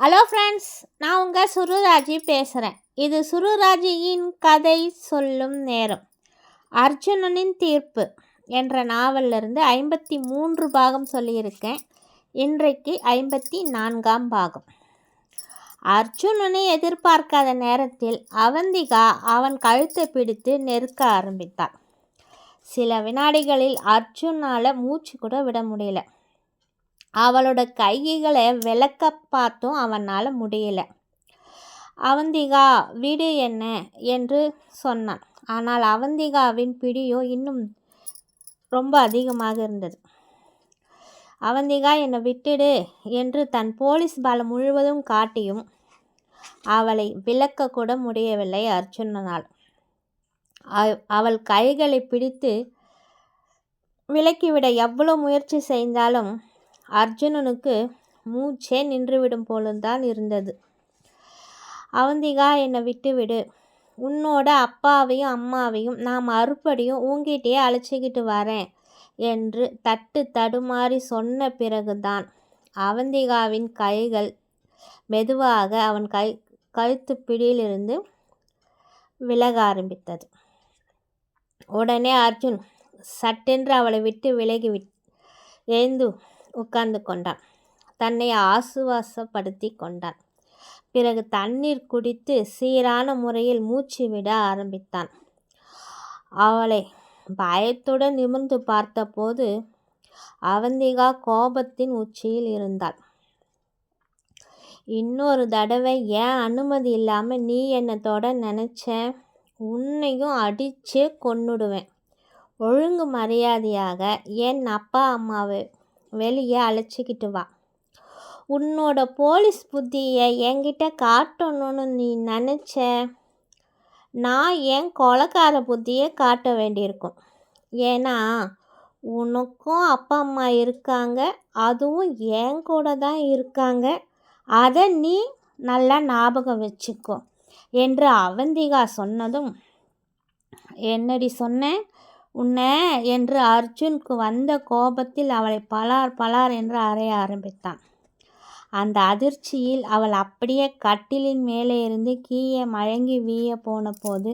Hello friends நான் உங்கள் சுருராஜி பேசுகிறேன் இது சுருராஜியின் கதை சொல்லும் நேரம். அர்ஜுனனின் தீர்ப்பு என்ற நாவலிருந்து ஐம்பத்தி மூன்று பாகம் சொல்லியிருக்கேன். இன்றைக்கு ஐம்பத்தி நான்காம் பாகம். அர்ஜுனனை எதிர்பார்க்காத நேரத்தில் அவந்திகா அவன் கழுத்தை பிடித்து நெருக்க ஆரம்பித்தாள். சில வினாடிகளில் அர்ஜுனால் மூச்சு கூட விட முடியல. அவளோட கைகளை விளக்க பார்த்தும் அவனால் முடியல. அவந்திகா விடு என்ன என்று சொன்னான். ஆனால் அவந்திகாவின் பிடியோ இன்னும் ரொம்ப அதிகமாக இருந்தது. அவந்திகா என்னை விட்டுடு என்று தன் போலீஸ் பலம் முழுவதும் காட்டியும் அவளை விளக்க கூட முடியவில்லை அர்ஜுனனால். அவள் கைகளை பிடித்து விலக்கிவிட எவ்வளோ முயற்சி செய்தாலும் அர்ஜுனனுக்கு மூச்சே நின்றுவிடும் போலுந்தான் இருந்தது. அவந்திகா என்னை விட்டுவிடு. உன்னோட அப்பாவையும் அம்மாவையும் நான் மறுபடியும் உங்ககிட்டயே அழைச்சிக்கிட்டு வரேன் என்று தட்டு தடுமாறி சொன்ன பிறகுதான் அவந்திகாவின் கைகள் மெதுவாக அவன் கை கழுத்து பிடியிலிருந்து விலக ஆரம்பித்தது. உடனே அர்ஜுன் சட்டென்று அவளை விட்டு விலகி விட் எழுந்து உட்கார்ந்து கொண்டான். தன்னை ஆசுவாசப்படுத்தி கொண்டான். பிறகு தண்ணீர் குடித்து சீரான முறையில் மூச்சு விட ஆரம்பித்தான். அவளை பயத்துடன் நிமிர்ந்து பார்த்தபோது அவந்திகா கோபத்தின் உச்சியில் இருந்தாள். இன்னொரு தடவை ஏன் அனுமதி இல்லாமல் நீ என்னை தொட நினச்ச? உன்னையும் அடித்து கொன்னுடுவேன். ஒழுங்கு மரியாதையாக என் அப்பா அம்மாவை வெளியே அழைச்சிக்கிட்டு வா. உன்னோட போலீஸ் புத்தியை என்கிட்ட காட்டணும்னு நீ நினச்ச நான் என் கொலக்கார புத்தியை காட்ட வேண்டியிருக்கும். ஏன்னா உனக்கும் அப்பா அம்மா இருக்காங்க அதுவும் என் கூட தான் இருக்காங்க. அதை நீ நல்லா ஞாபகம் வச்சுக்கோ. என்று அவந்திகா சொன்னதும் என்னடி சொன்னேன் உன்னை என்று அர்ஜுனுக்கு வந்த கோபத்தில் அவளை பலார் பலார் என்று அறைய ஆரம்பித்தான். அந்த அதிர்ச்சியில் அவள் அப்படியே கட்டிலின் மேலே இருந்து கீழே மழங்கி வீய போன போது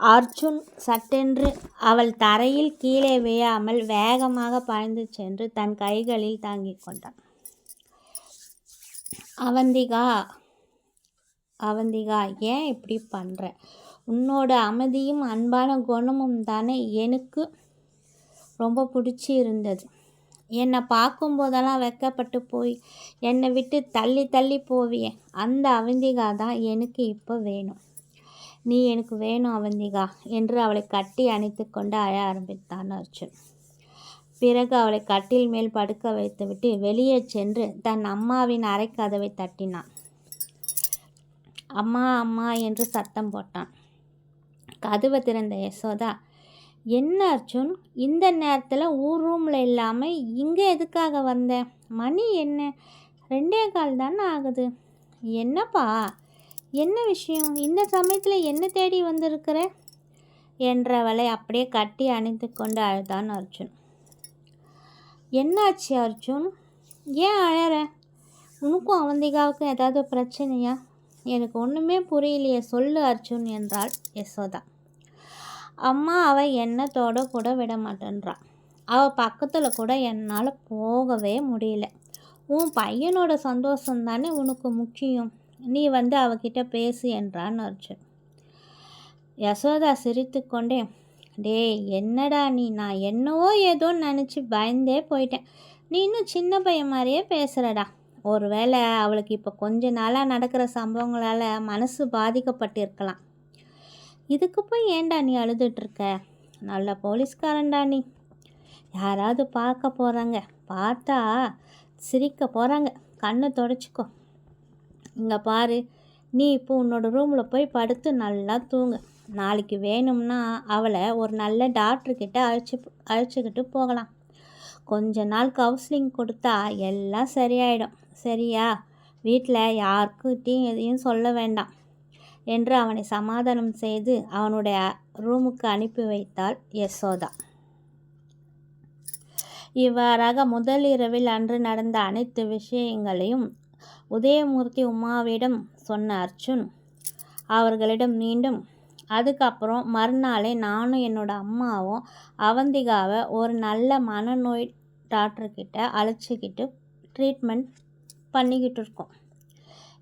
அர்ஜுன் சட்டென்று அவள் தரையில் கீழே விழாமல் வேகமாக பாய்ந்து சென்று தன் கைகளில் தாங்கிக் கொண்டான். அவந்திகா அவந்திகா ஏன் இப்படி பண்ணுற உன்னோட அமைதியும் அன்பான குணமும் தானே எனக்கு ரொம்ப பிடிச்சி இருந்தது என்னை பார்க்கும்போதெல்லாம் வெக்கப்பட்டு போய் என்னை விட்டு தள்ளி தள்ளி போவியே. அந்த அவந்திகா தான் எனக்கு இப்போ வேணும். நீ எனக்கு வேணும் அவந்திகா என்று அவளை கட்டி அணைத்து கொண்டு அழ ஆரம்பித்தான் அர்ஜுன். பிறகு அவளை கட்டில் மேல் படுக்க வைத்துவிட்டு வெளியே சென்று தன் அம்மாவின் அரைக்கதவை தட்டினான். அம்மா அம்மா என்று சத்தம் போட்டான். கதவை திறந்த யசோதா என்ன அர்ஜுன்? இந்த நேரத்தில் ஊர் ரூமில் இல்லாமல் இங்கே எதுக்காக வந்த? மணி என்ன? ரெண்டே கால் தானே ஆகுது. என்னப்பா? என்ன விஷயம்? இந்த சமயத்தில் என்ன தேடி வந்திருக்கிற? என்றவளை அப்படியே கட்டி அணைத்து கொண்டு அழுதான் அர்ஜுன். என்னாச்சு அர்ஜுன்? ஏன் அழற? உனக்கும் அவந்திகாவுக்கும் ஏதாவது பிரச்சனையா? எனக்கு ஒன்றுமே புரியலையே சொல்லு அர்ஜுன் என்றாள் யசோதா. அம்மா அவள் எண்ணத்தோட கூட விட மாட்டேன்றான் அவள் பக்கத்தில் கூட என்னால் போகவே முடியல. உன் பையனோட சந்தோஷம் தானே உனக்கு முக்கியம். நீ வந்து அவகிட்ட பேசு என்றான் அர்ஜுன். யசோதா சிரித்து கொண்டே டேய் என்னடா நீ? நான் என்னவோ ஏதோ நினச்சி பயந்தே போயிட்டேன். நீ இன்னும் சின்ன பையன் மாதிரியே பேசுகிறடா ஒருவேளை அவளுக்கு இப்போ கொஞ்ச நாளாக நடக்கிற சம்பவங்களால் மனசு பாதிக்கப்பட்டிருக்கலாம். இதுக்கு போய் ஏன்டா நீ அழுதுட்ருக்க நல்ல போலீஸ்காரன்டா நீ. யாராவது பார்க்க போகிறாங்க பார்த்தா சிரிக்க போகிறாங்க கண்ணை தொடச்சிக்கோ. இங்கே பாரு. நீ இப்போ உன்னோட ரூமில் போய் படுத்து நல்லா தூங்கு. நாளைக்கு வேணும்னா அவளை ஒரு நல்ல டாக்டர்கிட்ட அழைச்சி அழைச்சிக்கிட்டு போகலாம். கொஞ்ச நாள் கவுன்சிலிங் கொடுத்தா எல்லாம் சரியாயிடும். சரியா? வீட்டில் யாருக்கிட்டையும் எதையும் சொல்ல வேண்டாம். என்று அவனை சமாதானம் செய்து அவனுடைய ரூமுக்கு அனுப்பி வைத்தாள் யசோதா. இவ்வாறாக முதல் இரவில் அன்று நடந்த அனைத்து விஷயங்களையும் உதயமூர்த்தி உமாவிடம் சொன்ன அர்ஜுன் அவர்களிடம் மீண்டும் அதுக்கப்புறம் மறுநாளே நானும் என்னோட அம்மாவும் அவந்திகாவை ஒரு நல்ல மனநோய் டாக்டர்கிட்ட அழைச்சிக்கிட்டு ட்ரீட்மெண்ட் பண்ணிக்கிட்டு இருக்கோம்.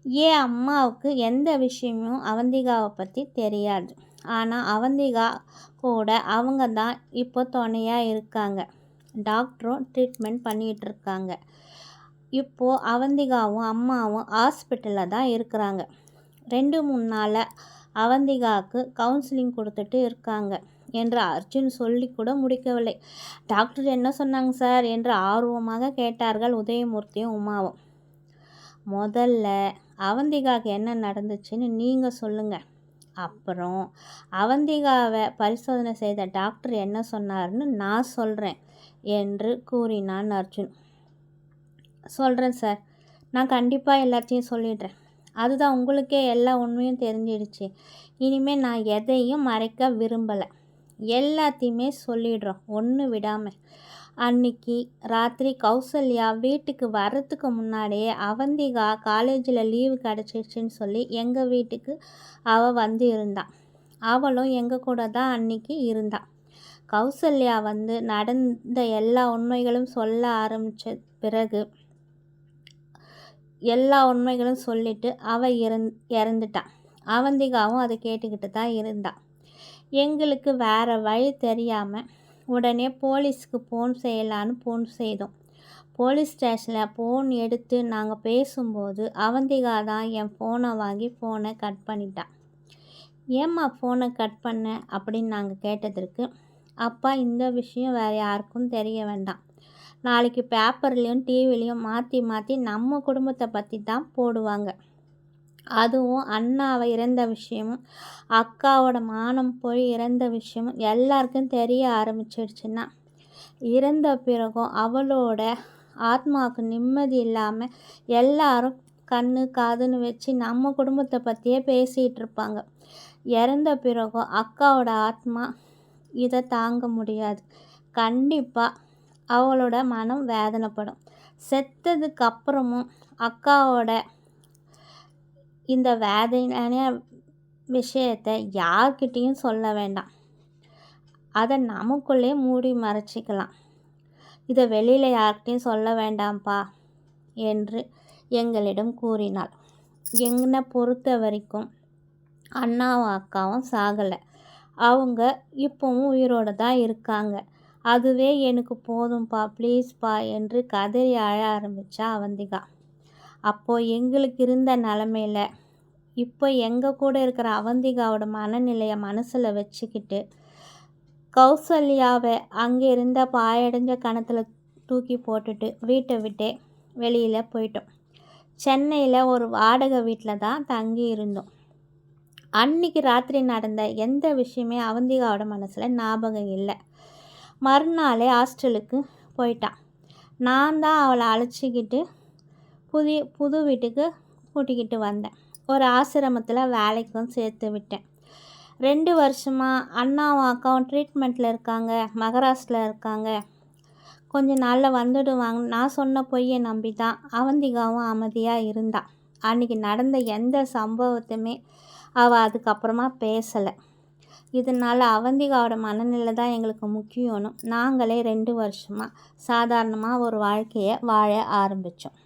ஏன் அம்மாவுக்கு எந்த விஷயமும் அவந்திகாவை பற்றி தெரியாது. ஆனால் அவந்திகா கூட அவங்க தான் இப்போ துணையாக இருக்காங்க. டாக்டரும் ட்ரீட்மெண்ட் பண்ணிகிட்டு இருக்காங்க. இப்போது அவந்திகாவும் அம்மாவும் ஹாஸ்பிட்டலில் தான் இருக்கிறாங்க. ரெண்டு மூணு நாள் அவந்திகாவுக்கு கவுன்சிலிங் கொடுத்துட்டு இருக்காங்க என்று அர்ஜுன் சொல்லி கூட முடிக்கவில்லை. டாக்டர் என்ன சொன்னாங்க சார்? என்று ஆர்வமாக கேட்டார்கள் உதயமூர்த்தியும் உமாவும். முதல்ல அவந்திகாவுக்கு என்ன நடந்துச்சுன்னு நீங்கள் சொல்லுங்கள் அப்புறம் அவந்திகாவை பரிசோதனை செய்த டாக்டர் என்ன சொன்னார்னு நான் சொல்கிறேன் என்று கூறினான் அர்ஜுன். சொல்கிறேன் சார். நான் கண்டிப்பாக எல்லாத்தையும் சொல்லிடுறேன். அதுதான் உங்களுக்கே எல்லா உண்மையும் தெரிஞ்சிடுச்சு. இனிமேல் நான் எதையும் மறைக்க விரும்பலை. எல்லாத்தையுமே சொல்லிடுறோம். ஒன்று விடாமல் அன்னைக்கு ராத்திரி கௌசல்யா வீட்டுக்கு வர்றதுக்கு முன்னாடியே அவந்திகா காலேஜில் லீவு கிடச்சிருச்சுன்னு சொல்லி எங்கள் வீட்டுக்கு அவள் வந்து இருந்தான் அவளும் எங்கள் கூட தான் அன்னைக்கு இருந்தான் கௌசல்யா வந்து நடந்த எல்லா உண்மைகளும் சொல்ல ஆரம்பித்த பிறகு எல்லா உண்மைகளும் சொல்லிட்டு அவள் இறந் இறந்துட்டான் அவந்திகாவும் அதை கேட்டுக்கிட்டு தான் இருந்தாள் எங்களுக்கு வேறு வழி தெரியாமல் உடனே போலீஸ்க்கு ஃபோன் செய்யலான்னு ஃபோன் செய்தோம். போலீஸ் ஸ்டேஷனில் ஃபோன் எடுத்து நாங்கள் பேசும்போது அவந்திகா தான் என் ஃபோனை வாங்கி ஃபோனை கட் பண்ணிட்டான் ஏம்மா ஃபோனை கட் பண்ண? அப்படின்னு நாங்கள் கேட்டதற்கு அப்பா இந்த விஷயம் வேறு யாருக்கும் தெரிய வேண்டாம். நாளைக்கு பேப்பர்லேயும் டிவிலையும் மாற்றி மாற்றி நம்ம குடும்பத்தை பற்றி தான் போடுவாங்க. அதுவும் அண்ணாவை இறந்த விஷயமும் அக்காவோட மானம் போய் இறந்த விஷயமும் எல்லாருக்கும் தெரிய ஆரம்பிச்சிடுச்சுன்னா இறந்த பிறகும் அவளோட ஆத்மாவுக்கு நிம்மதி இல்லாமல் எல்லாரும் கண்ணு காதுன்னு வச்சு நம்ம குடும்பத்தை பற்றியே பேசிகிட்டு இருப்பாங்க. இறந்த பிறகும் அக்காவோட ஆத்மா இதை தாங்க முடியாது. கண்டிப்பாக அவளோட மனம் வேதனைப்படும். செத்ததுக்கு அப்புறமும் அக்காவோட இந்த வேதனையான விஷயத்தை யார்கிட்டேயும் சொல்ல வேண்டாம். அதை நமக்குள்ளே மூடி மறைச்சிக்கலாம். இதை வெளியில் யார்கிட்டையும் சொல்ல வேண்டாம்ப்பா என்று எங்களிடம் கூறினாள். என்னை பொறுத்த வரைக்கும் அண்ணாவும் அக்காவும் சாகலை. அவங்க இப்போவும் உயிரோடு தான் இருக்காங்க. அதுவே எனக்கு போதும்ப்பா ப்ளீஸ்ப்பா என்று கதறி அழ ஆரம்பித்தா அவந்திகா. அப்போது எங்களுக்கு இருந்த நிலமையில இப்போ எங்கள் கூட இருக்கிற அவந்திகாவோட மனநிலையை மனசில் வச்சுக்கிட்டு கௌசல்யாவை அங்கே இருந்த பாயடைஞ்ச கணத்தில் தூக்கி போட்டுட்டு வீட்டை விட்டே வெளியில் போயிட்டோம். சென்னையில் ஒரு வாடகை வீட்டில் தான் தங்கி இருந்தோம். அன்னைக்கு ராத்திரி நடந்த எந்த விஷயமே அவந்திகாவோட மனசில் ஞாபகம் இல்லை. மறுநாளே ஹாஸ்டலுக்கு போயிட்டான். நான் தான் அவளை அழைச்சிக்கிட்டு புதிய புது வீட்டுக்கு கூட்டிக்கிட்டு வந்தேன். ஒரு ஆசிரமத்தில் வேலைக்கும் சேர்த்து விட்டேன். ரெண்டு வருஷமாக அண்ணாவும் அக்காவும் ட்ரீட்மெண்ட்டில் இருக்காங்க மகாராஷ்டிரில் இருக்காங்க. கொஞ்ச நாளில் வந்துடுவாங்க நான் சொன்ன பொய்யை நம்பி தான் அவந்திகாவும் அமைதியாக இருந்தான் அன்றைக்கி நடந்த எந்த சம்பவத்தையுமே அவள் அதுக்கப்புறமா பேசலை. இதனால் அவந்திகாவோட மனநிலை தான் எங்களுக்கு முக்கியம்னு நாங்களே ரெண்டு வருஷமாக சாதாரணமாக ஒரு வாழ்க்கையை வாழ ஆரம்பித்தோம்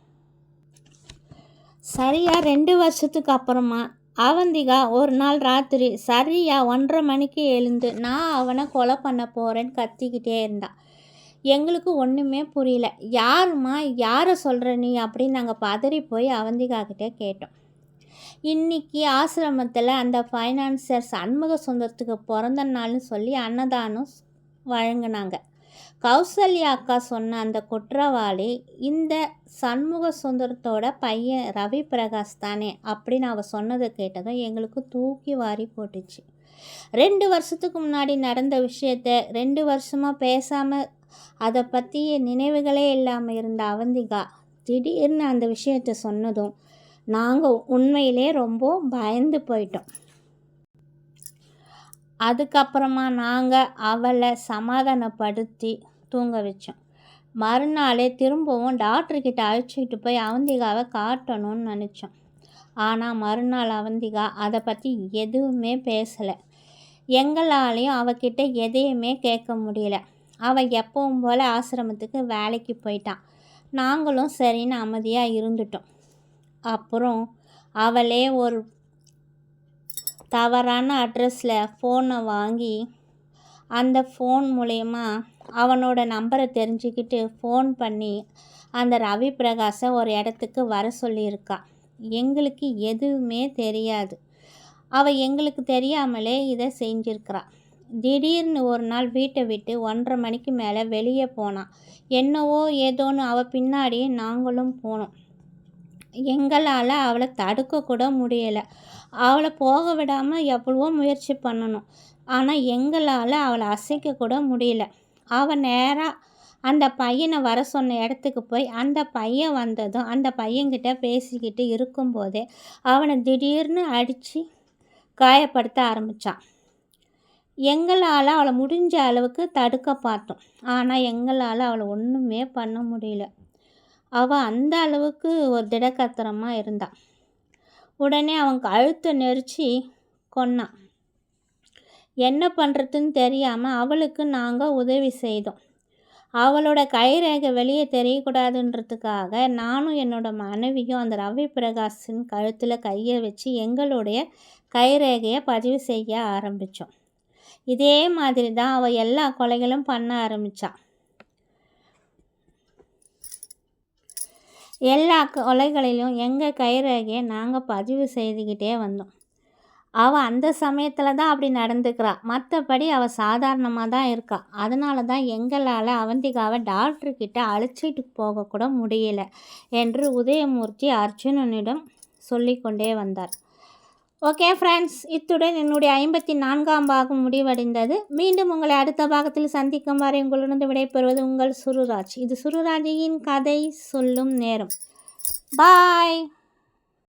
சரியாக ரெண்டு வருஷத்துக்கு அப்புறமா அவந்திகா ஒரு நாள் ராத்திரி சரியாக ஒன்றரை மணிக்கு எழுந்து நான் அவனை கொலை பண்ண போகிறேன்னு கத்திக்கிட்டே இருந்தான் எங்களுக்கு ஒன்றுமே புரியல. யாருமா யாரை சொல்கிற நீ அப்படின்னு நாங்கள் பதறி போய் அவந்திகா கிட்டே கேட்டோம். இன்றைக்கி ஆசிரமத்தில் அந்த ஃபைனான்சர் சண்முக சுந்தரத்துக்கு பிறந்த நாள்னு சொல்லி அன்னதானம் வழங்கினாங்க. கௌசல்யா அக்கா சொன்ன அந்த குற்றவாளி இந்த சண்முக சுந்தரத்தோட பையன் ரவி பிரகாஷ் தானே அப்படின்னு அவள் சொன்னதை கேட்டதும் எங்களுக்கு தூக்கி வாரி போட்டுச்சு. ரெண்டு வருஷத்துக்கு முன்னாடி நடந்த விஷயத்த ரெண்டு வருஷமாக பேசாமல் அதை பற்றிய நினைவுகளே இல்லாமல் இருந்த அவந்திகா திடீர்னு அந்த விஷயத்த சொன்னதும் நாங்கள் உண்மையிலே ரொம்ப பயந்து போயிட்டோம். அதுக்கப்புறமா நாங்கள் அவளை சமாதானப்படுத்தி தூங்க வச்சோம். மறுநாளே திரும்பவும் டாக்டர்கிட்ட அழைச்சிக்கிட்டு போய் அவந்திகாவை காட்டணும்னு நினச்சோம். ஆனால் மறுநாள் அவந்திகா அதை பற்றி எதுவுமே பேசலை. எங்களாலேயும் அவகிட்ட எதையுமே கேட்க முடியல. அவள் எப்பவும் போல் ஆசிரமத்துக்கு வேலைக்கு போயிட்டான். நாங்களும் சரின்னு அமைதியாக இருந்துட்டோம். அப்புறம் அவளே ஒரு தவறான அட்ரஸில் ஃபோனை வாங்கி அந்த ஃபோன் மூலயமா அவனோட நம்பரை தெரிஞ்சுக்கிட்டு ஃபோன் பண்ணி அந்த ரவி பிரகாஷை ஒரு இடத்துக்கு வர சொல்லியிருக்கா. எங்களுக்கு எதுவுமே தெரியாது. அவள் எங்களுக்கு தெரியாமலே இதை செஞ்சிருக்கிறா. திடீர்னு ஒரு நாள் வீட்டை விட்டு ஒன்றரை மணிக்கு மேலே வெளியே போனான் என்னவோ ஏதோன்னு அவள் பின்னாடியே நாங்களும் போனோம். எங்களால் அவளை தடுக்கக்கூட முடியலை. அவளை போக விடாமல் எவ்வளவோ முயற்சி பண்ணணும். ஆனால் எங்களால் அவளை அசைக்க கூட முடியல. அவள் நேராக அந்த பையனை வர சொன்ன இடத்துக்கு போய் அந்த பையன் வந்ததும் அந்த பையன்கிட்ட பேசிக்கிட்டு இருக்கும்போதே அவனை திடீர்னு அடித்து காயப்படுத்த ஆரம்பித்தான் எங்களால் அவளை முடிஞ்ச அளவுக்கு தடுக்க பார்த்தோம். ஆனால் எங்களால் அவளை ஒன்றுமே பண்ண முடியல. அவள் அந்த அளவுக்கு ஒரு திடக்கத்திரமாக இருந்தாள் உடனே அவன் கழுத்தை நெரிச்சு கொன்னான். என்ன பண்ணுறதுன்னு தெரியாமல் அவளுக்கு நாங்கள் உதவி செய்தோம். அவளோட கைரேகை வெளியே தெரியக்கூடாதுன்றதுக்காக நானும் என்னோட மனைவியும் அந்த ரவி பிரகாஷின் கழுத்தில் கையை வச்சு எங்களுடைய கைரேகையை பதிவு செய்ய ஆரம்பித்தோம் இதே மாதிரி தான் அவள் எல்லா கொலைகளும் பண்ண ஆரம்பித்தாள் எல்லா கொலைகளிலும் எங்கள் கைரேகையை நாங்கள் பதிவு செய்துக்கிட்டே வந்தோம். அவள் அந்த சமயத்தில் தான் அப்படி நடந்துக்கிறாள் மற்றபடி அவள் சாதாரணமாக தான் இருக்கா. அதனால தான் எங்களால் அவந்திகாவை டாக்டர்கிட்ட அழைச்சிட்டு போகக்கூட முடியல என்று உதயமூர்த்தி அர்ஜுனனிடம் சொல்லிக்கொண்டே வந்தார். ஓகே ஃப்ரெண்ட்ஸ் இத்துடன் என்னுடைய ஐம்பத்தி நான்காம் பாகம் முடிவடைந்தது. மீண்டும் உங்களை அடுத்த பாகத்தில் சந்திக்கும் வரை உங்களிடம் விடைபெறுவது உங்கள் சுருராஜ். இது சுருராஜியின் கதை சொல்லும் நேரம். பாய்